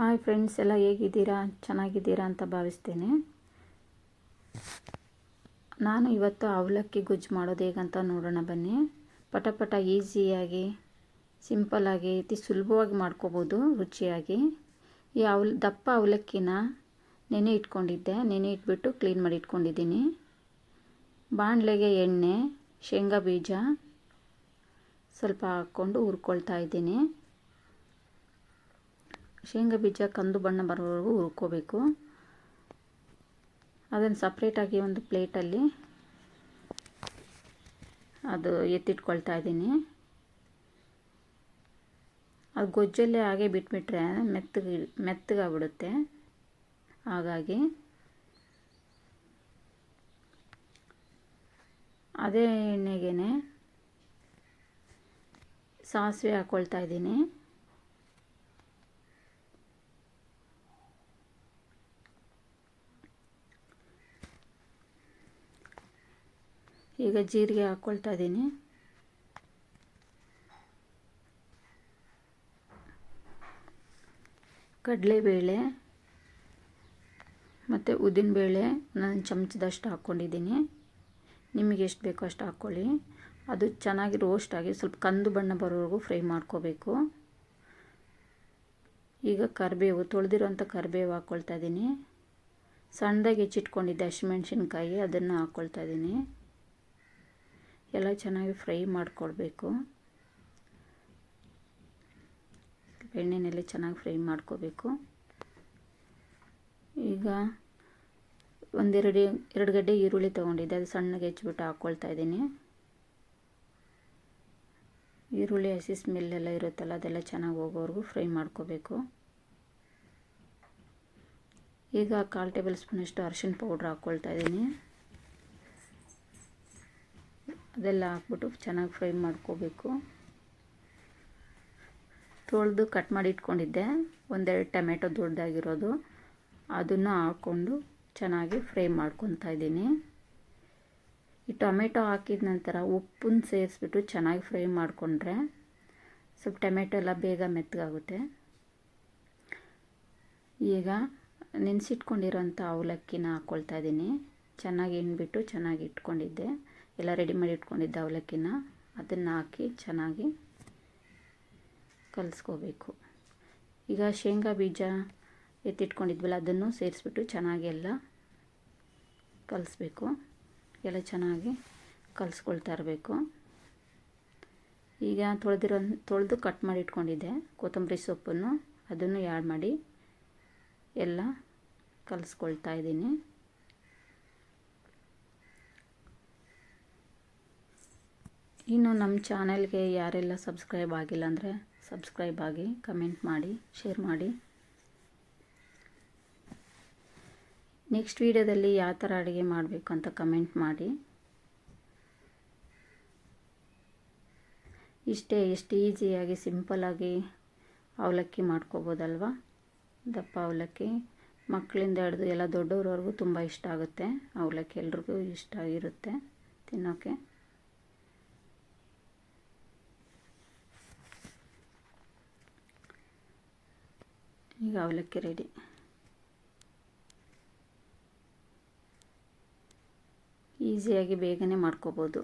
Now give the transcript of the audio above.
Hi friends, ಎಲ್ಲ ಹೇಗಿದ್ದೀರಾ? ಚೆನ್ನಾಗಿದ್ದೀರಾ ಅಂತ ಭಾವಿಸ್ತೇನೆ. ನಾನು ಇವತ್ತು ಅವಲಕ್ಕಿ ಗೊಜ್ಜು ಮಾಡೋದು ಹೇಗಂತ ನೋಡೋಣ ಬನ್ನಿ. ಪಟ ಪಟ ಈಸಿಯಾಗಿ ಸಿಂಪಲ್ಲಾಗಿ ಅತಿ ಸುಲಭವಾಗಿ ಮಾಡ್ಕೋಬೋದು, ರುಚಿಯಾಗಿ. ಈ ಅವಲ್, ದಪ್ಪ ಅವಲಕ್ಕಿನ ನೆನೆ ಇಟ್ಕೊಂಡಿದ್ದೆ. ನೆನೆ ಇಟ್ಬಿಟ್ಟು ಕ್ಲೀನ್ ಮಾಡಿ ಇಟ್ಕೊಂಡಿದ್ದೀನಿ. ಬಾಣಲೆಗೆ ಎಣ್ಣೆ, ಶೇಂಗಾ ಬೀಜ ಸ್ವಲ್ಪ ಹಾಕ್ಕೊಂಡು ಹುರ್ಕೊಳ್ತಾ ಇದ್ದೀನಿ. ಶೇಂಗಾ ಬೀಜ ಕಂದು ಬಣ್ಣ ಬರೋವರೆಗೂ ಹುರ್ಕೋಬೇಕು. ಅದನ್ನು ಸಪ್ರೇಟಾಗಿ ಒಂದು ಪ್ಲೇಟಲ್ಲಿ ಅದು ಎತ್ತಿಟ್ಕೊಳ್ತಾ ಇದ್ದೀನಿ. ಅದು ಗೊಜ್ಜಲ್ಲೇ ಹಾಗೆ ಬಿಟ್ಬಿಟ್ರೆ ಮೆತ್ತಗೆ, ಮೆತ್ತಗಾಗ್ಬಿಡುತ್ತೆ. ಹಾಗಾಗಿ ಅದೇ ಎಣ್ಣೆಗೆ ಸಾಸಿವೆ ಹಾಕ್ಕೊಳ್ತಾ ಇದ್ದೀನಿ. ಈಗ ಜೀರಿಗೆ ಹಾಕ್ಕೊಳ್ತಾ ಇದ್ದೀನಿ. ಕಡಲೆಬೇಳೆ ಮತ್ತು ಉದ್ದಿನಬೇಳೆ ನಾನು ಚಮಚದಷ್ಟು ಹಾಕ್ಕೊಂಡಿದ್ದೀನಿ ನಿಮಗೆ ಎಷ್ಟು ಬೇಕೋ ಅಷ್ಟು ಹಾಕ್ಕೊಳ್ಳಿ ಅದು ಚೆನ್ನಾಗಿ ರೋಸ್ಟ್ ಆಗಿ ಸ್ವಲ್ಪ ಕಂದು ಬಣ್ಣ ಬರೋವರೆಗೂ ಫ್ರೈ ಮಾಡ್ಕೋಬೇಕು. ಈಗ ಕರಿಬೇವು ತೊಳೆದಿರೋಂಥ ಕರಿಬೇವು ಹಾಕ್ಕೊಳ್ತಾ ಇದ್ದೀನಿ. ಸಣ್ಣದಾಗಿ ಹೆಚ್ಚಿಟ್ಕೊಂಡಿದ್ದೆ ಹಸಿಮೆಣ್ಸಿನ್ಕಾಯಿ ಅದನ್ನು ಹಾಕ್ಕೊಳ್ತಾ ಇದ್ದೀನಿ. ಎಲ್ಲ ಚೆನ್ನಾಗಿ ಫ್ರೈ ಮಾಡ್ಕೊಳ್ಬೇಕು. ಎಣ್ಣೆಯಲ್ಲಿ ಚೆನ್ನಾಗಿ ಫ್ರೈ ಮಾಡ್ಕೋಬೇಕು ಈಗ ಒಂದೆರಡು, ಎರಡು ಗಡ್ಡೆ ಈರುಳ್ಳಿ ತೊಗೊಂಡಿದ್ದೆ. ಅದು ಸಣ್ಣಗೆ ಹೆಚ್ಚಿಬಿಟ್ಟು ಹಾಕ್ಕೊಳ್ತಾ ಇದ್ದೀನಿ. ಈರುಳ್ಳಿ, ಹಸಿ ಸ್ಮೆಲ್ಲೆಲ್ಲ ಇರುತ್ತಲ್ಲ, ಅದೆಲ್ಲ ಚೆನ್ನಾಗಿ ಹೋಗೋವರೆಗೂ ಫ್ರೈ ಮಾಡ್ಕೋಬೇಕು ಈಗ ಕಾಲು ಟೇಬಲ್ ಸ್ಪೂನಷ್ಟು ಅರಿಶಿಣ ಪೌಡ್ರ್ ಹಾಕ್ಕೊಳ್ತಾ ಇದ್ದೀನಿ. ಅದೆಲ್ಲ ಹಾಕ್ಬಿಟ್ಟು ಚೆನ್ನಾಗಿ ಫ್ರೈ ಮಾಡ್ಕೋಬೇಕು. ತೊಳೆದು ಕಟ್ ಮಾಡಿ ಇಟ್ಕೊಂಡಿದ್ದೆ. ಒಂದೆರಡು ಟೊಮೆಟೊ ದೊಡ್ಡದಾಗಿರೋದು. ಅದನ್ನು ಹಾಕ್ಕೊಂಡು ಚೆನ್ನಾಗಿ ಫ್ರೈ ಮಾಡ್ಕೊತಾ ಇದ್ದೀನಿ. ಈ ಟೊಮೆಟೊ ಹಾಕಿದ ನಂತರ ಉಪ್ಪನ್ನು ಸೇರಿಸ್ಬಿಟ್ಟು ಚೆನ್ನಾಗಿ ಫ್ರೈ ಮಾಡಿಕೊಂಡ್ರೆ ಸ್ವಲ್ಪ ಟೊಮೆಟೊ ಎಲ್ಲ ಬೇಗ ಮೆತ್ತಗಾಗುತ್ತೆ. ಈಗ ನೆನೆಸಿಟ್ಕೊಂಡಿರೋಂಥ ಅವಲಕ್ಕಿನ ಹಾಕ್ಕೊಳ್ತಾ ಇದ್ದೀನಿ. ಚೆನ್ನಾಗಿ ಹಿಂಡ್ಬಿಟ್ಟು ಚೆನ್ನಾಗಿ ಇಟ್ಕೊಂಡಿದ್ದೆ. ಎಲ್ಲ ರೆಡಿ ಮಾಡಿ ಇಟ್ಕೊಂಡಿದ್ದೆ ಅವಲಕ್ಕಿನ. ಅದನ್ನು ಹಾಕಿ ಚೆನ್ನಾಗಿ ಕಲಿಸ್ಕೋಬೇಕು. ಈಗ ಶೇಂಗಾ ಬೀಜ ಎತ್ತಿಟ್ಕೊಂಡಿದ್ವಲ್ಲ, ಅದನ್ನು ಸೇರಿಸ್ಬಿಟ್ಟು ಚೆನ್ನಾಗಿ ಎಲ್ಲ ಕಲಿಸ್ಬೇಕು. ಎಲ್ಲ ಚೆನ್ನಾಗಿ ಕಲಿಸ್ಕೊಳ್ತಾ ಇರಬೇಕು. ಈಗ ತೊಳೆದಿರೋ, ತೊಳೆದು ಕಟ್ ಮಾಡಿ ಇಟ್ಕೊಂಡಿದ್ದೆ ಕೊತ್ತಂಬರಿ ಸೊಪ್ಪನ್ನು. ಅದನ್ನು ಯಾಡ್ ಮಾಡಿ ಎಲ್ಲ ಕಲಿಸ್ಕೊಳ್ತಾ ಇದ್ದೀನಿ. ಇನ್ನು ನಮ್ಮ ಚಾನೆಲ್ಗೆ ಯಾರೆಲ್ಲ ಸಬ್ಸ್ಕ್ರೈಬ್ ಆಗಿಲ್ಲ ಅಂದರೆ ಸಬ್ಸ್ಕ್ರೈಬ್ ಆಗಿ ಕಮೆಂಟ್ ಮಾಡಿ, ಶೇರ್ ಮಾಡಿ. ನೆಕ್ಸ್ಟ್ ವೀಡಿಯೋದಲ್ಲಿ ಯಾವ ಥರ ಅಡುಗೆ ಮಾಡಬೇಕು ಅಂತ ಕಮೆಂಟ್ ಮಾಡಿ. ಇಷ್ಟೇ, ಎಷ್ಟು ಈಸಿಯಾಗಿ, ಸಿಂಪಲ್ಲಾಗಿ ಅವಲಕ್ಕಿ ಮಾಡ್ಕೋಬೋದಲ್ವ? ದಪ್ಪ ಅವಲಕ್ಕಿ. ಮಕ್ಕಳಿಂದ ಹಿಡಿದು ಎಲ್ಲ ದೊಡ್ಡವ್ರವರೆಗೂ ತುಂಬ ಇಷ್ಟ ಆಗುತ್ತೆ. ಅವಲಕ್ಕಿ ಎಲ್ರಿಗೂ ಇಷ್ಟ ಇರುತ್ತೆ ತಿನ್ನೋಕ್ಕೆ ಈಗ ಅವಲಕ್ಕಿ ರೆಡಿ ಈಸಿಯಾಗಿ ಬೇಗನೆ ಮಾಡ್ಕೋಬೋದು.